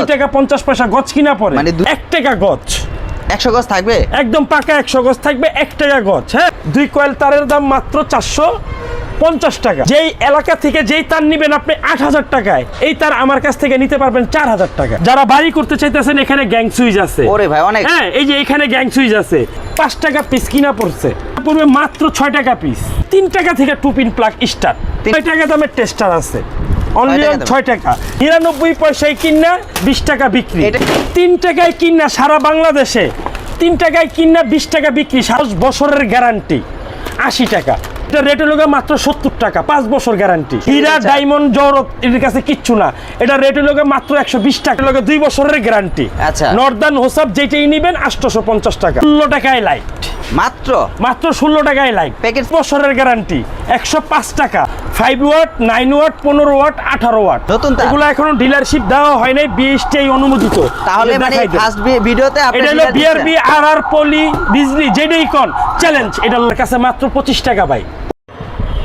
টাকা পঞ্চাশ পয়সা গছ কিনা মানে টাকা গজ থাকবে? একদম পাকা গজ থাকবে টাকা গছ হ্যাঁ? দুই কয়েল তারের দাম মাত্র চারশো পঞ্চাশ টাকা। যেই এলাকা থেকে যেই তার নিবেন আপনি আট হাজার টাকায় এই তার আমার কাছ থেকে নিতে পারবেন চার হাজার টাকা। যারা বাড়ি করতে চাইতেছেন এখানে গ্যাং সুইচ আছে। ওরে ভাই অনেক। হ্যাঁ এই যে এখানে গ্যাং সুইচ আছে। পাঁচ টাকা পিস কিনা পড়ছে। পড়বে মাত্র ছয় টাকা পিস তিন টাকা থেকে টু পিন প্লাগ স্টার তিন- টাকা দামের টেস্টার আছে। অনলি? ছয় টাকা। নিরানব্বই পয়সায় কিনা বিশ টাকা বিক্রি। তিন টাকায় কিনা সারা বাংলাদেশে তিন টাকায় কিনা বিশ টাকা বিক্রি। সাত বছরের গ্যারান্টি আশি টাকা। এটা রেট হলো মাত্র সত্তর টাকা পাঁচ বছর গ্যারান্টি হীরা। ডায়মন্ড জহরত এর কাছে কিচ্ছু না। এটা রেট হলো মাত্র একশো বিশ টাকা লগে দুই বছরের গ্যারান্টি আচ্ছা। নর্দার্ন হোসাব যেটাই নিবেন আটশোশো পঞ্চাশ টাকা। ষোলো টাকায় লাইট মাত্র? মাত্র ষোলো টাকায় লাইট Package- বছরের গ্যারান্টি একশো পাঁচ টাকা। ফাইভ ওয়াট নাইন ওয়াট পনেরো ওয়াট আঠারো ওয়াট নতুন এগুলো এখনও ডিলারশিপ দেওয়া হয় নাই বিএসটিআই অনুমোদিত। তাহলে মানে ফার্স্ট ভিডিওতে এটা হলো বিআরবি আর আর পলি বিজলি যেটাই কন চ্যালেঞ্জ এটা কাছে মাত্র পঁচিশ টাকা ভাই।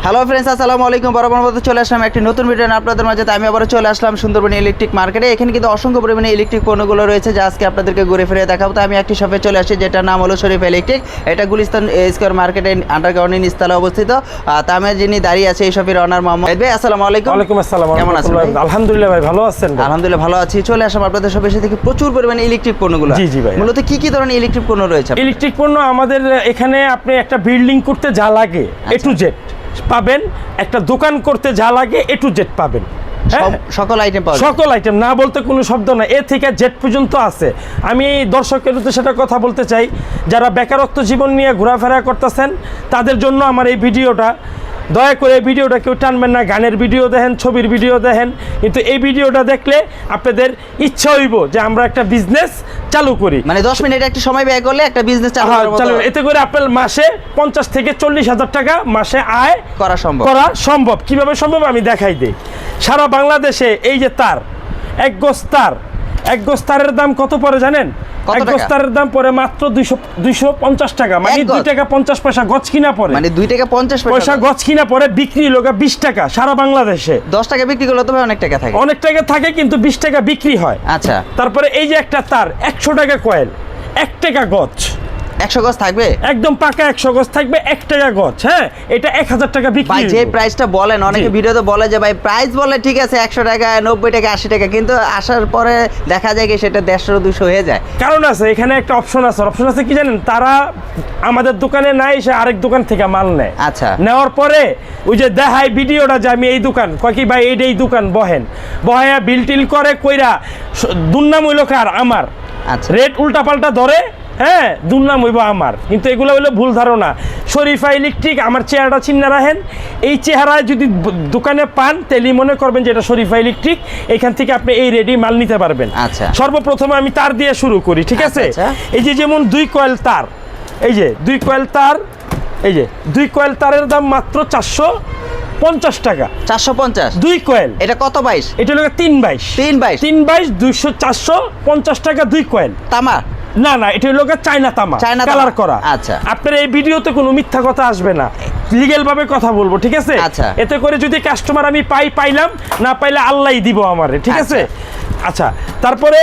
হ্যালো ফ্রেন্ডস আসসালামু আলাইকুম। বরাবর মতো চলে আসলাম একটি নতুন ভিডিও আপনাদের মাঝে আমি আবারও চলে আসলাম সুন্দরবন ইলেকট্রিক মার্কেটে এখানে কিন্তু অসংখ্য পরিমাণে ইলেকট্রিক পণ্যগুলো রয়েছে যা আজকে আপনাদেরকে ঘুরে ফিরে দেখাবো। তো আমি একটি শপে চলে আসি যেটার নাম হলো শরীফ ইলেকট্রিক এটা গুলিস্তান স্কোয়ার মার্কেটে আন্ডারগ্রাউন্ড স্থলে অবস্থিত। আর তা আমি যিনি দাঁড়িয়ে আছে এই শপের অনার মোহাম্মদ ভাই আসসালামু আলাইকুম। ওয়ালাইকুম আসসালাম। কেমন আছেন ভাই? আলহামদুলিল্লাহ ভাই ভালো আছেন আলহামদুলিল্লাহ ভালো আছি। চলে আসলাম আপনাদের শপে এসে দেখি প্রচুর পরিমাণে ইলেকট্রিক পণ্যগুলো। জি, জি ভাই। মূলত কি কি ধরনের ইলেকট্রিক পণ্য রয়েছে? ইলেকট্রিক পণ্য আমাদের এখানে আপনি একটা বিল্ডিং করতে যা লাগে এ টু জেড পাবেন একটা দোকান করতে যা লাগে এ টু জেড পাবেন। সকল আইটেম সকল আইটেম না বলতে কোনো শব্দ না। এ থেকে জেড পর্যন্ত আছে। আমি দর্শকের উদ্দেশ্যে কথা বলতে চাই যারা বেকারত্ব জীবন নিয়ে ঘোরাফেরা করতেছেন তাদের জন্য আমার এই ভিডিওটা দয়া করে ভিডিওটা কেউ টানবেন না গানের ভিডিও দেখেন ছবির ভিডিও দেখেন। কিন্তু এই ভিডিওটা দেখলে আপনাদের ইচ্ছা হইব যে আমরা একটা বিজনেস চালু করি। মানে দশ মিনিট একটু সময় ব্যয় করলে একটা বিজনেস চালু হ্যাঁ, চালু এতে করে আপনার মাসে পঞ্চাশ থেকে চল্লিশ হাজার টাকা মাসে আয় করা সম্ভব। করা সম্ভব। কীভাবে সম্ভব আমি দেখাই দিই। সারা বাংলাদেশে এই যে তার এক গোস তার এক গোস তারের দাম কত পরে জানেন? এক বস্তার দাম পরে মাত্র 200 250 টাকা। মানে, মানে দুই টাকা 50 পয়সা গছ কিনা পরে মানে দুই টাকা 50 পয়সা গছ কিনা পরে বিক্রি লোকা 20 টাকা সারা বাংলাদেশে। 10 টাকা বিক্রি করলে তো অনেক টাকা থাকে। অনেক টাকা থাকে কিন্তু 20 টাকা বিক্রি হয়। আচ্ছা। তারপরে এই যে একটা তার 100 টাকা কয়েল এক টাকা গছ 100 গজ থাকবে? একদম পাকা 100 গজ থাকবে এক টাকা গজ হ্যাঁ? এটা 1000 টাকা বিক্রি ভাই যে প্রাইসটা বলেন অনেকে ভিডিওতে বলে যে ভাই প্রাইস বলে ঠিক আছে 100 টাকা 90 টাকা 80 টাকা কিন্তু আসার পরে দেখা যায় কি সেটা দেড়শো দুশো হয়ে যায়। কারণ আছে এখানে একটা অপশন আছে। অপশন আছে কি জানেন? তারা আমাদের দোকানে নাই সে আরেক দোকান থেকে মাল নেয়। আচ্ছা। নেওয়ার পরে ওই যে দেখায় ভিডিওটা যে আমি এই দোকান কয় কি ভাই এই দোকান বহেন। বহায়া বিল টিল করে কইরা দুর্নামূলক আর আমার। আচ্ছা। রেট উল্টাপাল্টা ধরে হ্যাঁ দুর্নাম হইব আমার। কিন্তু এগুলো হলো ভুল ধারণা। শরীফা ইলেকট্রিক আমার চেহারাটা চিহ্ন রাখেন। এই চেহারায় যদি দোকানে পান তাহলে মনে করবেন যে এটা শরীফা ইলেকট্রিক এখান থেকে আপনি এই রেডি মাল নিতে পারবেন। আচ্ছা। সর্বপ্রথমে আমি তার দিয়ে শুরু করি ঠিক আছে? আচ্ছা, আচ্ছা। এই যে যেমন দুই কয়েল তার এই যে দুই কয়েল তার এই যে দুই কয়েল তারের দাম মাত্র চারশো পঞ্চাশ টাকা। চারশো পঞ্চাশ? দুই কয়েল। এটা কত বাইশ? এটা হলো তিন বাইশ। তিন বাইশ। তিন বাইশ দুইশো চারশো পঞ্চাশ টাকা দুই কয়েল। তামা না না এটা হলো চায়না তামা চায়না কালার করা। আচ্ছা। আপনার এই ভিডিওতে কোনো মিথ্যা কথা আসবে না। লিগেল ভাবে কথা বলব ঠিক আছে? আচ্ছা। এতে করে যদি কাস্টমার আমি পাই পাইলাম না পাইলে আল্লাহই দিব আমারে ঠিক আছে? আচ্ছা। তারপরে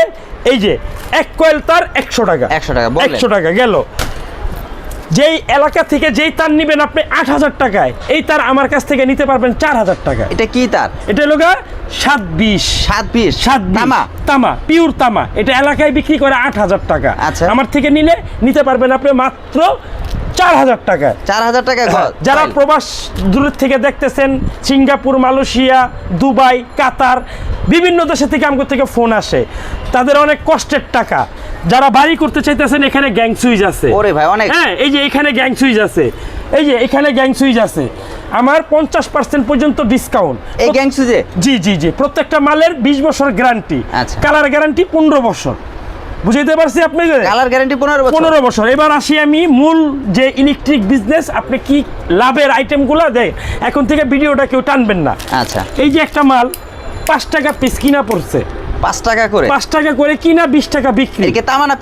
এই যে এক কয়েল তার একশো টাকা। 100 টাকা, একশো টাকা গেল। যেই এলাকা থেকে যেই তার নিবেন আপনি আট হাজার টাকায় এই তার আমার কাছ থেকে নিতে পারবেন চার হাজার টাকা। এটা কি তার? এটা হলো গা সাত বিশ। সাত বিশ সাত তামা তামা? তামা পিওর তামা। এটা এলাকায় বিক্রি করে আট হাজার টাকা। আচ্ছা। আমার থেকে নিলে নিতে পারবেন আপনি মাত্র চার হাজার টাকায় চার হাজার টাকা যারা প্রবাস দূরের থেকে দেখতেছেন সিঙ্গাপুর মালয়েশিয়া দুবাই কাতার বিভিন্ন দেশে থেকে আমার থেকে ফোন আসে। তাদের অনেক কষ্টের টাকা। যারা বাড়ি করতে চাইতেছেন এখানে গ্যাং সুইচ আছে। ওরে ভাই অনেক। হ্যাঁ এই যে এখানে গ্যাং সুইচ আছে। এই যে এখানে গ্যাং সুইচ আছে। আমার পঞ্চাশ পার্সেন্ট পর্যন্ত ডিসকাউন্ট। এই গ্যাং সুজে জি জি জি। প্রত্যেকটা মালের বিশ বছর গ্যারান্টি। আচ্ছা। কালার গ্যারান্টি পনেরো বছর। বুঝাইতে পারছি আপনি কালার গ্যারান্টি পনেরো বছর। পনেরো বছর। এবার আসি আমি মূল যে ইলেকট্রিক বিজনেস আপনি কি লাভের আইটেমগুলো দেয়? এখন থেকে ভিডিওটা কেউ টানবেন না। আচ্ছা। এই যে একটা মাল পাঁচ টাকা পিস কিনা পড়ছে। পাঁচ টাকা করে? পাঁচ টাকা করে কিনা বিশ টাকা বিক্রি।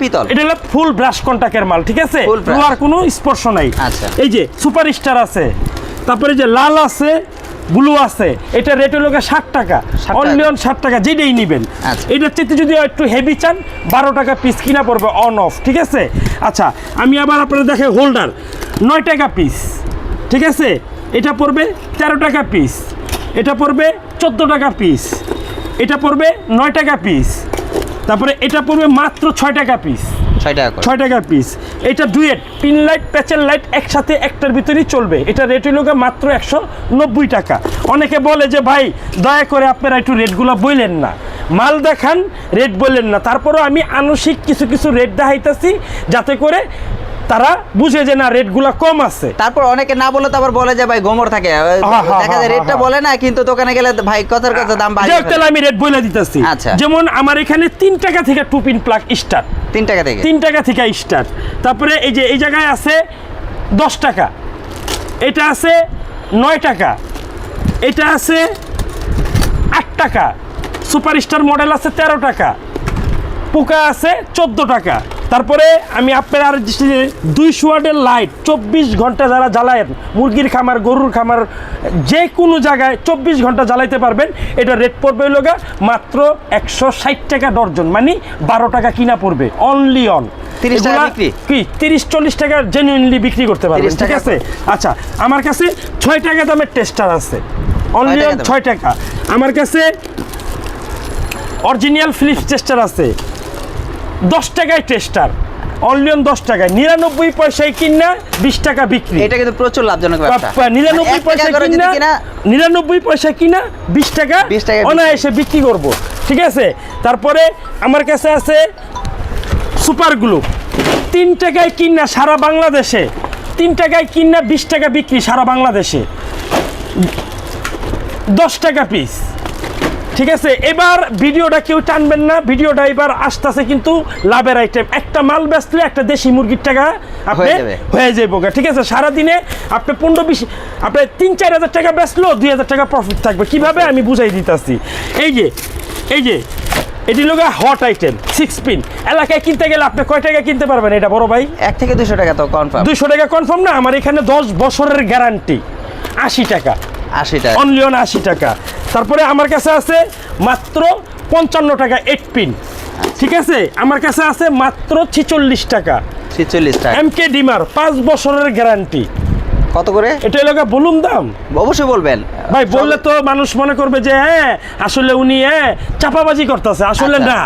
পিতল? এটা হলো ফুল ব্রাশ কন্টাক্টের মাল ঠিক আছে? কোনো স্পর্শ নাই। আচ্ছা। এই যে সুপার স্টার আছে। তারপরে যে লাল আছে ব্লু আছে এটা রেট হলো ষাট টাকা। 60 অনলি অন ষাট টাকা যেটাই নেবেন। আচ্ছা। এটার চেয়ে যদি একটু হেভি চান বারো টাকা পিস কিনা পড়বে অন অফ ঠিক আছে? আচ্ছা আমি আবার আপনাদের দেখে হোল্ডার নয় টাকা পিস ঠিক আছে? এটা পড়বে তেরো টাকা পিস এটা পড়বে চোদ্দ টাকা পিস এটা পড়বে নয় টাকা পিস তারপরে এটা পড়বে মাত্র ছয় টাকা পিস ছয় টাকা ছয় টাকা পিস এটা ডুয়েট পিন লাইট প্যাচের লাইট একসাথে একটার ভিতরেই চলবে। এটা রেট হইল মাত্র একশো নব্বই টাকা। অনেকে বলে যে ভাই দয়া করে আপনারা একটু রেটগুলো বললেন না। মাল দেখান রেট বললেন না। তারপরেও আমি আনুষিক কিছু কিছু রেট দেখাইতেছি যাতে করে তারা বুঝে যে না রেটগুলো কম আছে। তারপর অনেকে না বলে তো আবার বলে যে ভাই গোমর থাকে। দেখা যায় রেটটা বলে না কিন্তু দোকানে গেলে ভাই কথার কথা দাম বাড়িয়ে তাহলে আমি রেট বলে দিতেছি। আচ্ছা। যেমন আমার এখানে তিন টাকা থেকে টু পিন প্লাগ স্টার্ট। তিন টাকা থেকে? তিন টাকা থেকে স্টার তারপরে এই যে, এই জায়গায় আছে দশ টাকা। এটা আছে নয় টাকা। এটা আছে আট টাকা। সুপার স্টার মডেল আছে তেরো টাকা। পোকা আছে চোদ্দ টাকা। তারপরে আমি আপনার আর দুইশো ওয়াটের লাইট চব্বিশ ঘণ্টা যারা জ্বালায়েন মুরগির খামার গরুর খামার যে কোনো জায়গায় চব্বিশ ঘণ্টা জ্বালাইতে পারবেন। এটা রেট পড়বে গা মাত্র একশো ষাট টাকা ডর্জন মানে বারো টাকা কিনা পড়বে অনলি অন 30 টাকা কি তিরিশ চল্লিশ টাকা জেনুইনলি বিক্রি করতে পারবেন ঠিক আছে? আচ্ছা আমার কাছে ছয় টাকা দামের টেস্টার আছে অনলি অন ছয় টাকা। আমার কাছে অরিজিনাল ফিলিপস টেস্টার আছে দশ টাকায় টেস্টার অনলি অন দশ টাকায়। নিরানব্বই পয়সায় কিনা বিশ টাকা বিক্রি। এটা কিন্তু প্রচুর লাভজনক নিরানব্বই মানে পয়সা কিনা নিরানব্বই পয়সা কিনা বিশ টাকা 20 টাকা। অনায়াসে বিক্রি করব। ঠিক আছে? তারপরে আমার কাছে আছে সুপার গ্লু তিন টাকায় কিনা সারা বাংলাদেশে। তিন টাকায় কিনা বিশ টাকা বিক্রি সারা বাংলাদেশে। দশ টাকা পিস ঠিক আছে এবার ভিডিওটা কেউ টানবেন না ভিডিওটা এবার আসতেছে কিন্তু লাভের আইটেম একটা মাল বেচলে একটা দেশি মুরগির টাকা আপনি হয়ে যাব। ঠিক আছে সারাদিনে আপনি পনেরো বিশ আপনি তিন চার হাজার টাকা বেচলেও দুই হাজার টাকা প্রফিট থাকবে। কীভাবে আমি বুঝাই দিতেছি? এই যে এই যে এটি লোক হট আইটেম সিক্স পিন এলাকায় কিনতে গেলে আপনি কয় টাকা কিনতে পারবেন এটা বড় ভাই? এক থেকে দুশো টাকা তো কনফার্ম দুশো টাকা কনফার্ম না আমার এখানে দশ বছরের গ্যারান্টি আশি টাকা। আশি টাকা। অনলি অন আশি টাকা। তারপরে আমার কাছে আছে মাত্র পঞ্চান্ন টাকা এইট পিন ঠিক আছে? আমার কাছে আছে মাত্র ছিচল্লিশ টাকা। ছিচল্লিশ টাকা। এম কে ডিমার পাঁচ বছরের গ্যারান্টি। কত করে? এটা এলাকা বলুন দাম। অবশ্যই বলবেন। ভাই বললে তো মানুষ মনে করবে যে হ্যাঁ আসলে উনি হ্যাঁ চাপাবাজি করতেছে। আসলে আচ্ছা। না।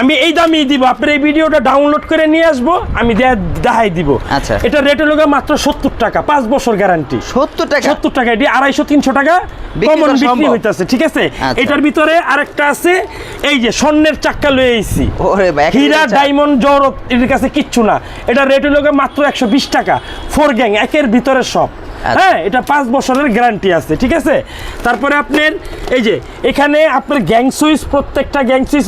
আমি এই দামই দিব। আপনার এই ভিডিওটা ডাউনলোড করে নিয়ে আসব আমি দেখাই দিব। আচ্ছা। এটা রেট হলো মাত্র সত্তর টাকা পাঁচ বছর গ্যারান্টি সত্তর টাকা? সত্তর টাকা এটি আড়াইশো তিনশো টাকা কমন বিক্রি? হইতাছে ঠিক আছে? আচ্ছা। এটার ভিতরে আরেকটা আছে এই যে স্বর্ণের চাক্কা লয়ে আইছি। ওরে ভাই, হীরা ডায়মন্ড জহরত এর কাছে কিচ্ছু না। এটা রেট হলো মাত্র একশো বিশ টাকা। ফোর গ্যাং একের ভিতরে সব। হ্যাঁ এটা পাঁচ বছরের গ্যারান্টি আছে ঠিক আছে? তারপরে আপনার এই যে এখানে আপনার গ্যাং সুইচ প্রত্যেকটা গ্যাং সুইচ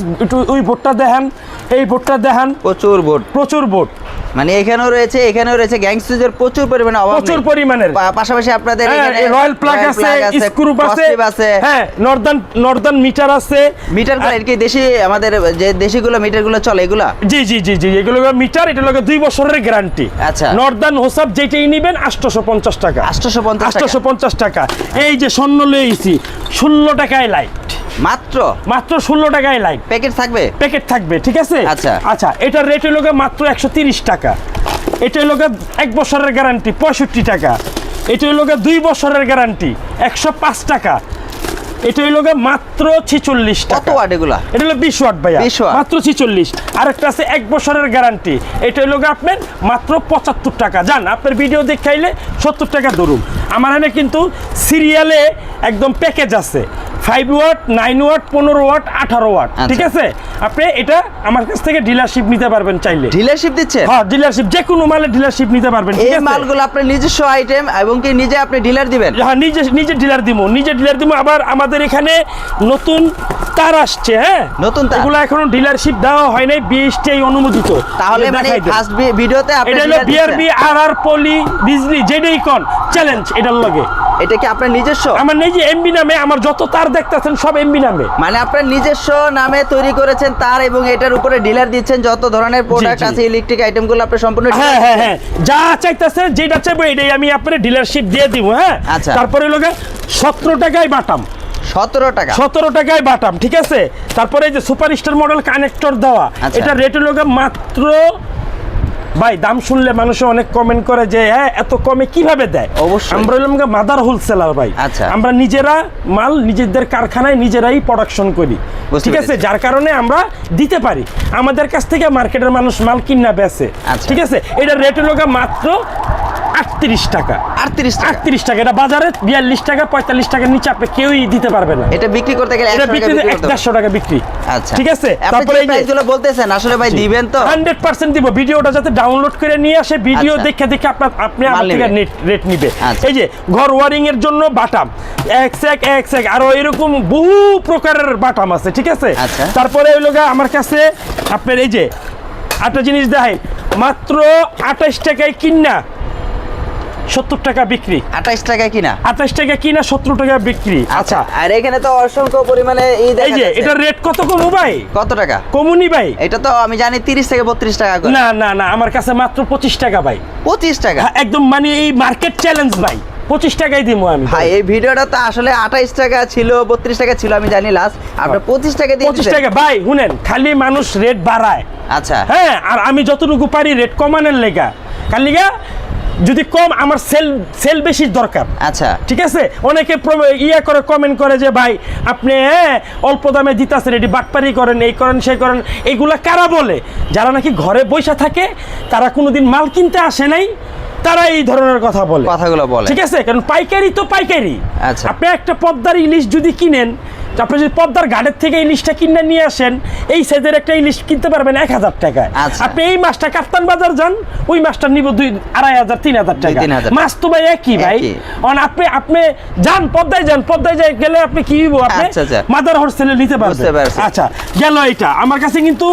ওই বোর্ডটা দেখান এই বোর্ডটা দেখান। প্রচুর বোর্ড। প্রচুর বোর্ড। মানে এখানেও রয়েছে এখানেও রয়েছে গ্যাংস্টারদের প্রচুর পরিমাণে অভাব প্রচুর পাশাপাশি আপনাদের এখানে রয়্যাল প্লাগ আছে স্ক্রুপ আছে হ্যাঁ নর্দার্ন নর্দার্ন মিটার আছে। মিটারগুলো কি দেশি আমাদের যে দেশিগুলো মিটারগুলো চলে এগুলা? জি জি জি জি এগুলো মিটার এটা লোক দুই বছরের গ্যারান্টি আচ্ছা। নর্দার্ন হোসাব যেটাই নিবেন আটশোশো পঞ্চাশ টাকা। 850 আটশো আটশোশো পঞ্চাশ টাকা। এই যে স্বর্ণ লয়েছি ষোলো টাকায় লাইট মাত্র? মাত্র ষোলো টাকায় লাইট প্যাকেট থাকবে? প্যাকেট থাকবে ঠিক আছে? আচ্ছা। আচ্ছা এটার রেট হলো মাত্র একশো তিরিশ টাকা। এটা হলো এক বছরের গ্যারান্টি পঁয়ষট্টি টাকা। এটা হলো দুই বছরের গ্যারান্টি একশো পাঁচ টাকা। এটা হলো গিয়ে মাত্র ছিচল্লিশ কত টাকা। ওয়াট এগুলা? এটা হলো বিশ ওয়াট ভাইয়া। 20 ওয়াট। মাত্র ছিচল্লিশ। আরেকটা আছে এক বছরের গ্যারান্টি এটা হলো আপনার মাত্র পঁচাত্তর টাকা। যান আপনার ভিডিও দেখাইলে সত্তর টাকা ধরুন। আমার এখানে কিন্তু সিরিয়ালে একদম প্যাকেজ আছে। ফাইভ ওয়াট নাইন ওয়াট পনেরো ওয়াট আঠারো ওয়াট ঠিক আচ্ছা। আছে? আপনি এটা আমার কাছ থেকে ডিলারশিপ নিতে পারবেন চাইলে। ডিলারশিপ দিচ্ছে হ্যাঁ ডিলারশিপ যে কোনো মালে ডিলারশিপ নিতে পারবেন এই মালগুলো আপনার নিজস্ব আইটেম এবং কি নিজে আপনি ডিলার দিবেন? হ্যাঁ নিজে নিজে ডিলার দিব নিজে ডিলার দিব আবার আমাদের এখানে নতুন তার আসছে হ্যাঁ? নতুন তার? এগুলো এখনও ডিলারশিপ দেওয়া হয় নাই বিএসটিআই অনুমোদিত। তাহলে মানে ফার্স্ট ভিডিওতে আপনি এটা হলো বিআরবি দিচ্ছেন। আর আর পলি বিজলি যেটাই কন চ্যালেঞ্জ এটার লগে। এটা কি আপনার নিজস্ব? আমার নিজে এমবি নামে আমার যত তার দেখতেছেন সব এমবি নামে। মানে আপনার নিজস্ব নামে তৈরি করেছেন তার এবং এটার উপরে ডিলার দিচ্ছেন যত ধরনের প্রোডাক্ট। আছে ইলেকট্রিক আইটেমগুলো আপনি সম্পূর্ণ হ্যাঁ হ্যাঁ হ্যাঁ। যা চাইতেছে যেটা চাইব এটাই আমি আপনার ডিলারশিপ দিয়ে দিব হ্যাঁ? আচ্ছা। তারপরে লোক সতেরো টাকায় বাটাম। সতেরো টাকা। সতেরো টাকায় বাটাম ঠিক আছে? তারপরে এই যে সুপার স্টার মডেল কানেক্টর দেওয়া আচ্ছা। এটা রেট হলো মাত্র ভাই দাম শুনলে মানুষ অনেক কমেন্ট করে যে হ্যাঁ এত কমে কীভাবে দেয়? অবশ্যই। আমরা হলাম মাদার হোলসেলার ভাই। আচ্ছা। আমরা নিজেরা মাল নিজেদের কারখানায় নিজেরাই প্রোডাকশন করি। ঠিক আছে? যার কারণে আমরা দিতে পারি। আমাদের কাছ থেকে মার্কেটের মানুষ মাল কিনা বেচে। আচ্ছা। ঠিক আছে? এটা রেটের হলো মাত্র আটত্রিশ টাকা। আটত্রিশ আটত্রিশ টাকা। এটা বাজারে বিয়াল্লিশ টাকা পঁয়তাল্লিশ টাকার নিচে আপনি কেউই দিতে পারবে না। এটা বিক্রি করতে গেলে এটা বিক্রি। দেড়শো টাকা বিক্রি। আচ্ছা। ঠিক আছে? তারপরে যে এই যে প্রাইসগুলো বলতেছেন আসলে ভাই দিবেন তো। হান্ড্রেড পার্সেন্ট দিব। ভিডিওটা যাতে ডাউনলোড করে নিয়ে আসে ভিডিও আচ্ছা। দেখে দেখে আপনার আপনি আমার থেকে নেট রেট নিবে। আচ্ছা। এই যে ঘর ওয়ারিং এর জন্য বাটাম। এক সেক এক সেক আরও এরকম বহু প্রকারের বাটাম আছে ঠিক আছে? আচ্ছা। তারপরে ওই লোক আমার কাছে আপনার এই যে একটা জিনিস দেখাই। মাত্র আঠাশ টাকায় কিনা সত্তর টাকা বিক্রি। আঠাইশ টাকা কিনা? আঠাশ টাকা কিনা সত্তর টাকা বিক্রি। আচ্ছা আর এখানে তো অসংখ্য পরিমাণে এই যে। এটা রেট কত কমু ভাই? কত টাকা? কমুনি ভাই। এটা তো আমি জানি তিরিশ থেকে বত্রিশ টাকা না না না আমার কাছে মাত্র পঁচিশ টাকা ভাই। পঁচিশ টাকা? হ্যাঁ, একদম মানে এই মার্কেট চ্যালেঞ্জ ভাই। পঁচিশ টাকাই দিব আমি ভাই। এই ভিডিওটা তো আসলে আঠাইশ টাকা ছিল বত্রিশ টাকা ছিল আমি জানি লাস্ট আপনার পঁচিশ টাকা দিয়ে পঁচিশ টাকা ভাই শুনেন খালি মানুষ রেট বাড়ায়। আচ্ছা। হ্যাঁ আর আমি যতটুকু পারি রেট কমানোর লেগা। কার লিগা যদি কম আমার সেল সেল বেশি দরকার। আচ্ছা। ঠিক আছে? অনেকে ইয়ে করে কমেন্ট করে যে ভাই আপনি হ্যাঁ অল্প দামে দিতেছেন এটি বাটপারি করেন এই করেন সেই করেন। এইগুলা কারা বলে? যারা নাকি ঘরে বসে থাকে তারা কোনোদিন মাল কিনতে আসে নাই তারা এই ধরনের কথা বলে। কথাগুলো বলে। ঠিক আছে? কারণ পাইকারি তো পাইকারি। আচ্ছা। আপনি একটা পদ্মার ইলিশ যদি কিনেন আপনি যদি পদ্মার গাড়ির থেকে ইলিশটা কিনে নিয়ে আসেন এই সাইজের একটা ইলিশ কিনতে পারবেন এক হাজার টাকায়। আচ্ছা। আপনি এই মাছটা কাপ্তান বাজার যান ওই মাছটা নিব দুই আড়াই হাজার তিন হাজার টাকা। মাছ তো ভাই একই ভাই। অন আপনি আপনি যান পদ্মায় যান পদ্মায় যাই গেলে আপনি কি হইব আপনি? আচ্ছা, আচ্ছা। মাদার হোলসেলে নিতে পারবেন। আচ্ছা গেল এটা আমার কাছে কিন্তু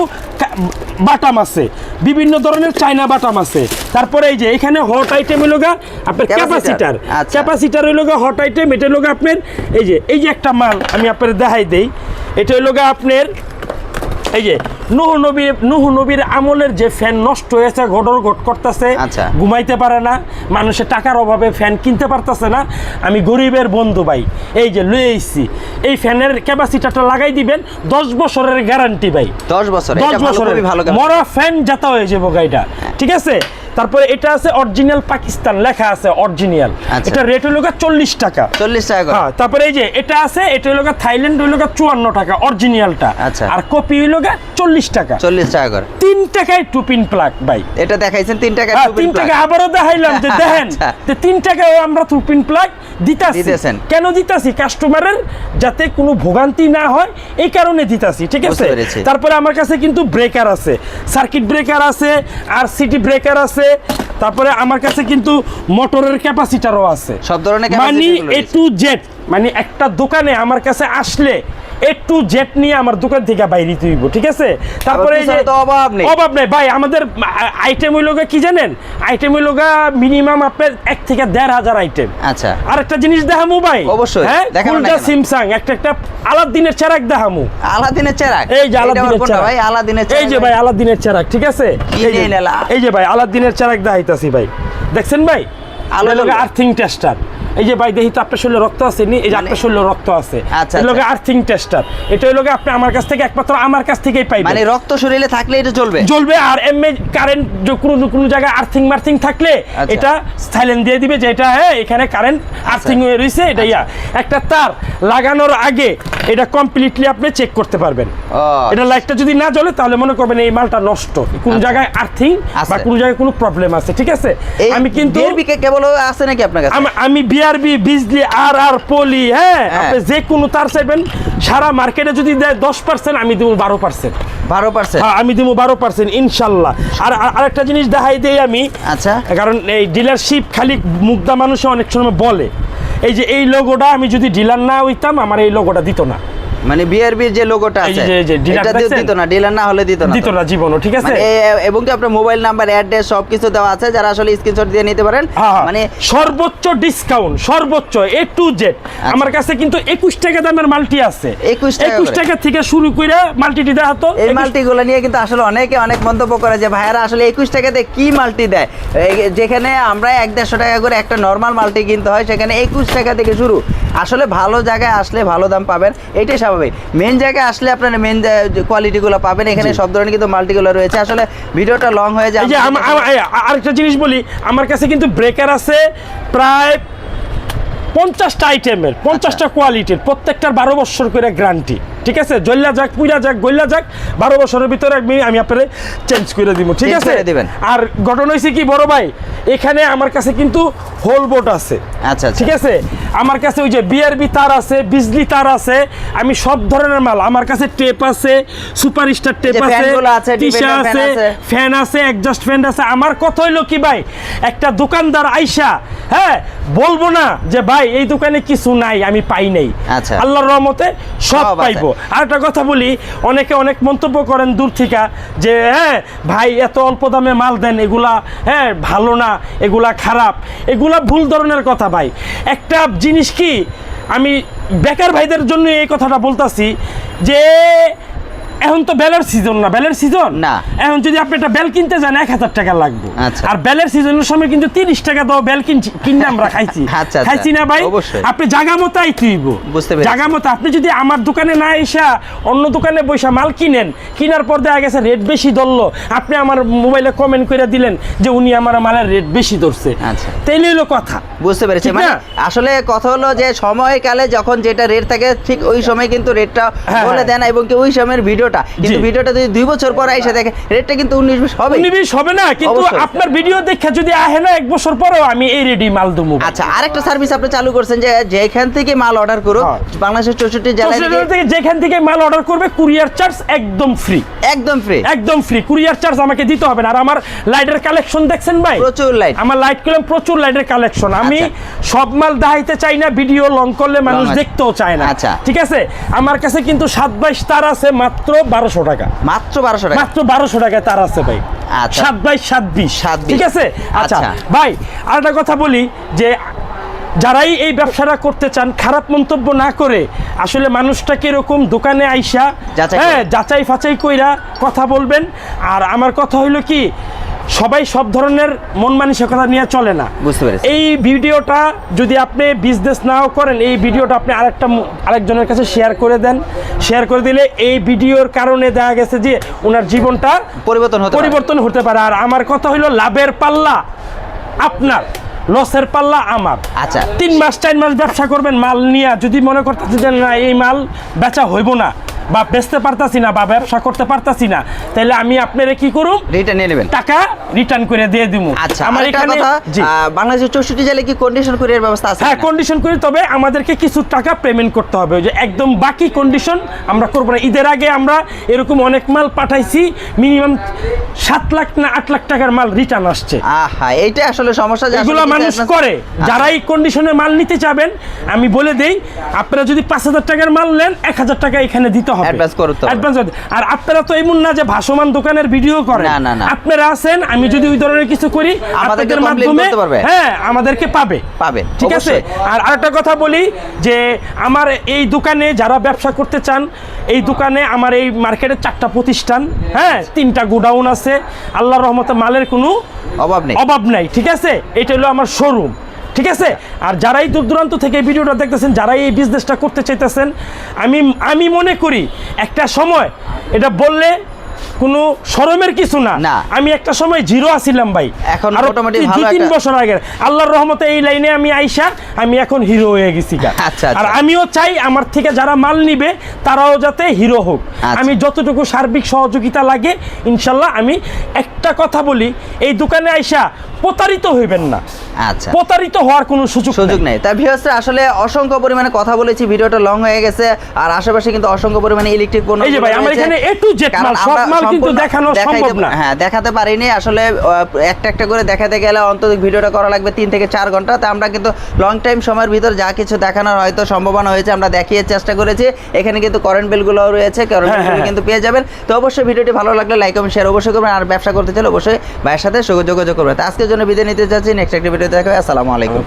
বাটাম আছে। বিভিন্ন ধরনের চাইনা বাটাম আছে। তারপরে এই যে এখানে হট আইটেম হলো গা আপনার ক্যাপাসিটার। ক্যাপাসিটার হইল গা হট আইটেম এটা হইল গা আপনার এই যে এই যে একটা মাল আমি আপনার দেখাই দেই। এটা হইল আপনার এই যে নুহ নবীর নুহ নবীর আমলের যে ফ্যান নষ্ট হয়েছে ঘটর ঘট করতেছে আচ্ছা। ঘুমাইতে পারে না মানুষের টাকার অভাবে ফ্যান কিনতে পারতেছে না। আমি গরিবের বন্ধু ভাই এই যে লয়ে আইছি। এই ফ্যানের ক্যাপাসিটারটা লাগাই দিবেন দশ বছরের গ্যারান্টি ভাই। দশ বছর দশ বছরের। মরা ফ্যান যাতা হয়ে যাব গাড়িটা ঠিক আছে? তারপরে এটা আছে অরিজিনাল পাকিস্তান লেখা আছে অরিজিনাল আচ্ছা। এটা রেট হলো চল্লিশ টাকা চল্লিশ টাকা। হ্যাঁ তারপরে এই যে এটা আছে এটা হলো থাইল্যান্ড হলো চুয়ান্ন টাকা অরিজিনালটা আচ্ছা। আর কপি হলো চল্লিশ টাকা চল্লিশ টাকা করে তিন টাকায় টু পিন প্লাগ ভাই এটা দেখাইছেন তিন টাকা হ্যাঁ, তিন টাকা আবারও দেখাইলাম যে দেখেন আচ্ছা। তিন টাকায় আমরা তুপিন প্লাগ দিতাছি দিতেছেন। কেন দিতাছি? কাস্টমারের যাতে কোনো ভোগান্তি না হয় এই কারণে দিতাছি ঠিক আছে? তারপরে আমার কাছে কিন্তু ব্রেকার আছে সার্কিট ব্রেকার আছে আর সিটি ব্রেকার আছে তারপরে আমার কাছে কিন্তু মোটরের ক্যাপাসিটারও আছে। সব ধরনের মানে এ টু জেড মানে একটা দোকানে আমার কাছে আসলে এ টু জেড নিয়ে আমার দোকান থেকে বাইরে তুইব ঠিক আছে? তারপরে এই যে অভাব নেই। অভাব নেই। ভাই আমাদের আইটেম হইল কি জানেন? আইটেম হইল মিনিমাম আপনার এক থেকে দেড় হাজার আইটেম আচ্ছা। আর একটা জিনিস দেখামু ভাই। অবশ্যই, হ্যাঁ না। সিমসাং একটা একটা আলাদিনের চেরাক দেখামু। আলাদিনের চেরাক? এই যে আলাদিনের চেরাক। ভাই? আলাদিনের এই যে ভাই আলাদিনের চেরাক ঠিক আছে? এই যে- নিয়ে এই যে ভাই আলাদিনের চেরাক দেখাইতাছি ভাই। দেখছেন ভাই? আলো। আর্থিং টেস্টার এই যে ভাই দেখি তো আপনার শরীরে রক্ত আছে নি? এই যে মানে- আপনার শরীরে রক্ত আছে। আচ্ছা, আচ্ছা। আর্থিং টেস্টার এটা হলো আপনি আমার কাছ থেকে একমাত্র আমার কাছ থেকেই পাইবেন। মানে রক্ত শরীরে থাকলে এটা চলবে জ্বলবে আর এমনি কারেন্ট কোনো কোনো জায়গায় আর্থিং মার্থিং থাকলে আচ্ছা। এটা সাইলেন্ট দিয়ে দিবে যে এটা হ্যাঁ এখানে কারেন্ট আর্থিং হয়ে রয়েছে এটা ইয়া। একটা তার লাগানোর আগে এটা কমপ্লিটলি আপনি চেক করতে পারবেন। এটা লাইটটা যদি না জ্বলে তাহলে মনে করবেন এই মালটা নষ্ট। কোন আচ্ছা। জায়গায় আর্থিং। বা কোন জায়গায় কোনো প্রবলেম আছে ঠিক আছে? আমি কিন্তু কেবল আছে নাকি আপনার কাছে? আম- আমি বিআরবি বিজলি আর আর পলি হ্যাঁ। আপনি যে কোনো তার চাইবেন সারা মার্কেটে যদি দেয় দশ পার্সেন্ট আমি দেবো বারো পার্সেন্ট বারো পার্সেন্ট হ্যাঁ আমি দেবো বারো পার্সেন্ট ইনশাল্লাহ। আর আর- আরেকটা জিনিস দেখাই দেই আমি। আচ্ছা। কারণ এই ডিলারশিপ খালি মুগ্ধা মানুষে অনেক সময় বলে। এই যে এই লোগোটা আমি যদি ডিলার না হইতাম আমার এই লোগোটা দিত না। মানে বিআরবির যে লোগোটা আছে এটা দিয়ে দিত না ডিলার না হলে দিত না দিত না জীবনও ঠিক আছে? মানে এবং কি আপনার মোবাইল নাম্বার অ্যাড্রেস সবকিছু দেওয়া আছে যারা আসলে স্ক্রিনশট দিয়ে নিতে পারেন হ্যাঁ, মানে সর্বোচ্চ ডিসকাউন্ট সর্বোচ্চ এ টু জেড আমার কাছে কিন্তু একুশ টাকা দামের মাল্টি আছে। 21 টাকা একুশ করে। টাকা থেকে শুরু করে মাল্টিটি দেখা তো এই মাল্টিগুলো নিয়ে কিন্তু আসলে অনেকে অনেক মন্তব্য করে যে ভাইয়ারা আসলে একুশ টাকাতে কি মাল্টি দেয়? যেখানে আমরা এক দেড়শো টাকা করে একটা নর্মাল মাল্টি কিনতে হয় সেখানে একুশ টাকা থেকে শুরু। আসলে ভালো জায়গায় আসলে ভালো দাম পাবেন এটাই স্বাভাবিক। মেন জায়গায় আসলে আপনারা মেন কোয়ালিটিগুলো পাবেন এখানে সব ধরনের কিন্তু মাল্টিগুলো রয়েছে। আসলে ভিডিওটা লং হয়ে যায় আরেকটা জিনিস বলি আমার কাছে কিন্তু ব্রেকার আছে প্রায় পঞ্চাশটা আইটেমের পঞ্চাশটা কোয়ালিটির প্রত্যেকটার বারো বছর করে গ্যারান্টি ঠিক আছে? জল্লা যাক পুইরা যাক গল্লা যাক বারো বছরের ভিতরে আমি আমি আপনার চেঞ্জ করে দিব ঠিক আছে? দিবেন। আর ঘটনা হয়েছে কি বড় ভাই এখানে আমার কাছে কিন্তু হোল আছে। আচ্ছা আচ্ছা। ঠিক আছে? আমার কাছে ওই যে বিআরবি তার আছে বিজলি তার আছে আমি সব ধরনের মাল। আমার কাছে টেপ আছে সুপার স্টার টেপ আছে ফ্যানগুলো আছে, ফ্যান আছে আছে। ফ্যান আছে আমার কথা হইল কি ভাই একটা দোকানদার আইসা হ্যাঁ বলব না যে ভাই এই দোকানে কিছু নাই আমি পাই নাই। আচ্ছা। আল্লাহর রহমতে সব সব পাইবো। আর একটা কথা বলি অনেকে অনেক মন্তব্য করেন দূর থেকে যে হ্যাঁ ভাই এত অল্প দামে মাল দেন এগুলা হ্যাঁ ভালো না এগুলা খারাপ। এগুলা ভুল ধরনের কথা ভাই। একটা জিনিস কি, আমি বেকার ভাইদের জন্য এই কথাটা বলতাছি যে এখন তো বেলের সিজন না বেলের সিজন না। এখন যদি আপনি একটা বেল কিনতে যান এক হাজার টাকা লাগবে। আচ্ছা। আর বেলের সিজনের সময় কিন্তু তিরিশ টাকা দাও বেল কিনছি কিনে আমরা খাইছি। আচ্ছা, আচ্ছা। খাইছি না ভাই? আপনি জাগা মতো আইতেইব জাগা মতো আপনি যদি আমার দোকানে না এসা অন্য দোকানে বৈশা মাল কিনেন কেনার পর দেখা গেছে রেট বেশি ধরলো আপনি আমার মোবাইলে কমেন্ট করে দিলেন যে উনি আমার মালের রেট বেশি ধরছে। তাইলে হলো কথা। বুঝতে পেরেছি। মানে আসলে কথা হলো যে সময়কালে যখন যেটা রেট থাকে ঠিক ওই সময় কিন্তু রেটটা হ্যাঁ, বলে হ্যাঁ। দেন এবং কি ওই সময়ের ভিডিওটা কিন্তু ভিডিওটা যদি দুই বছর পর এসে দেখে রেটটা কিন্তু উনিশ বিশ হবে উনিশ হবে না কিন্তু আপনার ভিডিও দেখে যদি আহে না এক বছর পরেও আমি এই রেডি মাল দেবো। আচ্ছা আরেকটা সার্ভিস আপনি চালু করছেন যে যেখান থেকে মাল অর্ডার করুক হ্যাঁ। বাংলাদেশের চৌষট্টি চৌষট্টি থেকে যেখান থেকে মাল অর্ডার করবে কুরিয়ার চার্জ একদম ফ্রি একদম ফ্রি একদম ফ্রি কুরিয়ার চার্জ আমাকে দিতে হবে না। আর আমার লাইটের কালেকশন দেখছেন ভাই? প্রচুর লাইট আমার লাইট করলাম প্রচুর লাইটের কালেকশন আমি আচ্ছা। সব মাল দেখাইতে চাই না ভিডিও লং করলে মানুষ দেখতেও চায় না। আচ্ছা। ঠিক আছে? আমার কাছে কিন্তু সাত বাইশ তার আছে মাত্র বারোশো টাকা। মাত্র বারোশো টাকা? মাত্র বারোশো টাকায় তার আছে ভাই। আচ্ছা। সাত বাই সাত বিশ। সাত ঠিক আছে? আচ্ছা আচ্ছা। ভাই আর একটা কথা বলি যে যারাই এই ব্যবসাটা করতে চান খারাপ মন্তব্য না করে আসলে মানুষটাকে এরকম দোকানে আইসা হ্যাঁ যাচাই ফাচাই কইরা কথা বলবেন। আর আমার কথা হইল কি সবাই সব ধরনের মন মানসিকতা নিয়ে চলে না। বুঝতে পেরেছি। এই ভিডিওটা যদি আপনি বিজনেস নাও করেন এই ভিডিওটা আপনি আরেকটা আরেকজনের কাছে শেয়ার করে দেন। শেয়ার করে দিলে এই ভিডিওর কারণে দেখা গেছে যে ওনার জীবনটা পরিবর্তন হতে পরিবর্তন হতে পারে। আর আমার কথা হলো লাভের পাল্লা আপনার লসের পাল্লা আমার। আচ্ছা। তিন মাস চার মাস ব্যবসা করবেন মাল নিয়ে যদি মনে করতেছেন যে না এই মাল বেচা হইব না বা বেচতে পারতাছি না বা ব্যবসা করতে পারতাছি না। তাহলে আমি আপনারা কি করুম? রিটার্ন নিয়ে নেবেন। টাকা রিটার্ন করে দিয়ে দিব আচ্ছা আমার এখানে বাংলাদেশের চৌষট্টি জেলায় কি কন্ডিশন কুরিয়ার ব্যবস্থা আছে হ্যাঁ কন্ডিশন করি তবে আমাদেরকে কিছু টাকা পেমেন্ট করতে হবে। যে একদম বাকি কন্ডিশন আমরা করব না। ঈদের আগে আমরা এরকম অনেক মাল পাঠাইছি মিনিমাম সাত লাখ না আট লাখ টাকার মাল রিটার্ন আসছে। আহা এইটা আসলে সমস্যা এগুলো মানুষ করে। যারা এই কন্ডিশনে মাল নিতে চাবেন আমি বলে দেই আপনারা যদি পাঁচ হাজার টাকার মাল নেন এক হাজার টাকা এখানে দিতে হবে। Advance করতে হবে। Advance আর আপনারা তো এমন না যে ভাসমান দোকানের ভিডিও করেন না, না, না। আপনারা আছেন আমি যদি ওই ধরনের কিছু করি আপনাদের মাধ্যমে হ্যাঁ আমাদেরকে পাবে। পাবে, ঠিক আছে। আর আরেকটা কথা বলি যে আমার এই দোকানে যারা ব্যবসা করতে চান এই দোকানে আমার এই মার্কেটের চারটা প্রতিষ্ঠান হ্যাঁ তিনটা গোডাউন আছে। আল্লাহর রহমতে মালের কোনো অভাব নেই। অভাব নাই ঠিক আছে? এটা হলো আমার শোরুম ঠিক আছে আর যারাই দূর দূরান্ত থেকে এই ভিডিওটা দেখতেছেন যারাই এই বিজনেসটা করতে চাইতেছেন আমি আমি মনে করি একটা সময় এটা বললে কোনো শরমের কিছু না। আমি একটা সময় জিরো আছিলাম ভাই এখন আরও মোটামুটি দুই- তিন বছর আগে আল্লাহর রহমতে এই লাইনে আমি আইসা আমি এখন হিরো হয়ে গেছি। আচ্ছা, আচ্ছা। আর আমিও চাই আমার থেকে যারা মাল নিবে তারাও যাতে হিরো হোক আচ্ছা। আমি যতটুকু সার্বিক সহযোগিতা লাগে ইনশাল্লাহ আমি একটা কথা বলি এই দোকানে আইসা প্রতারিত হইবেন না। আচ্ছা। প্রতারিত হওয়ার কোনো সুযোগ সুযোগ নেই। তাই ভিউয়ার্সরা আসলে অসংখ্য পরিমাণে কথা বলেছি ভিডিওটা লং হয়ে গেছে আর আশেপাশে কিন্তু অসংখ্য পরিমাণে ইলেকট্রিক পণ্য এই যে ভাই, আমার এখানে A to Z মাল, সব মাল কিন্তু দেখানো সম্ভব না। হ্যাঁ দেখাতে পারিনি। আসলে একটা একটা করে দেখাতে গেলে অন্তত ভিডিওটা করা লাগবে তিন থেকে চার ঘণ্টা। তা আমরা কিন্তু লং টাইম সময়ের ভিতর যা কিছু দেখানোর হয়তো সম্ভাবনা হয়েছে আমরা দেখিয়ে চেষ্টা করেছি। এখানে কিন্তু কারেন্ট বিলগুলো রয়েছে কারেন্ট হ্যাঁ, বিল হ্যাঁ, কিন্তু পেয়ে যাবেন। তো অবশ্যই ভিডিওটি ভালো লাগলে লাইক এবং শেয়ার অবশ্যই করবেন আর ব্যবসা করতে চাইলে অবশ্যই ভাইয়ের সাথে যোগাযোগ করবেন। আজকের জন্য বিদায় নিতে চাচ্ছি। নেক্সট একটা ভিডিও দেখা আসসালামু আলাইকুম।